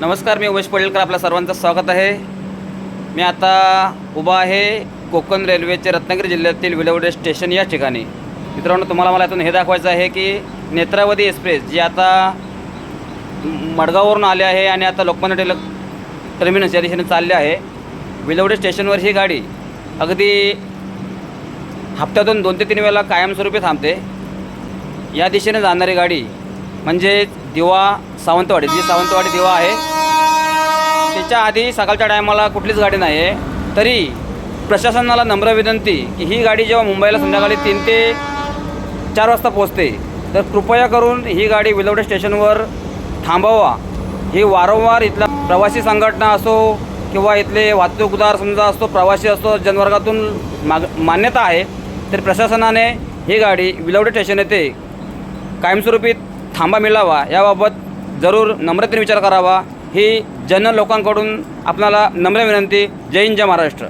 नमस्कार मी उमेश पडेलकर आपल्या सर्वांचं स्वागत आहे. मी आता उभा आहे कोकण रेल्वेचे रत्नागिरी जिल्ह्यातील विलवडे स्टेशन या ठिकाणी. मित्रांनो तुम्हाला मला यातून हे दाखवायचं आहे की नेत्रावती एक्सप्रेस जी आता मडगाववरून आले आहे आणि आता लोकमान्य टिळक टर्मिनस या दिशेने चालले आहे. विलवडे स्टेशनवर ही गाडी अगदी हप्त्यातून दोन ते तीन वेळेला कायमस्वरूपी थांबते. या दिशेने जाणारी गाडी म्हणजे दिवा सावंतवाडी जी सावंतवाडी दिवा आहे. त्याच्या आधी सकाळच्या टायमाला कुठलीच गाडी नाही आहे तरी प्रशासनाला नम्र विनंती की ही गाडी जेव्हा मुंबईला संध्याकाळी तीन ते चार वाजता पोचते तर कृपया करून ही गाडी विलवडे स्टेशनवर थांबवा. ही वारंवार इथला प्रवासी संघटना असो किंवा इथले वाहतूकदार समजा असतो प्रवासी असतो जनवर्गातून माग मान्यता आहे तर प्रशासनाने ही गाडी विलवडे स्टेशन येथे कायमस्वरूपी थांबा मिळावा याबाबत जरूर नम्रतेने विचार करावा. ही जन लोकांकडून आपणाला नम्र विनंती. जय हिंद जय महाराष्ट्र.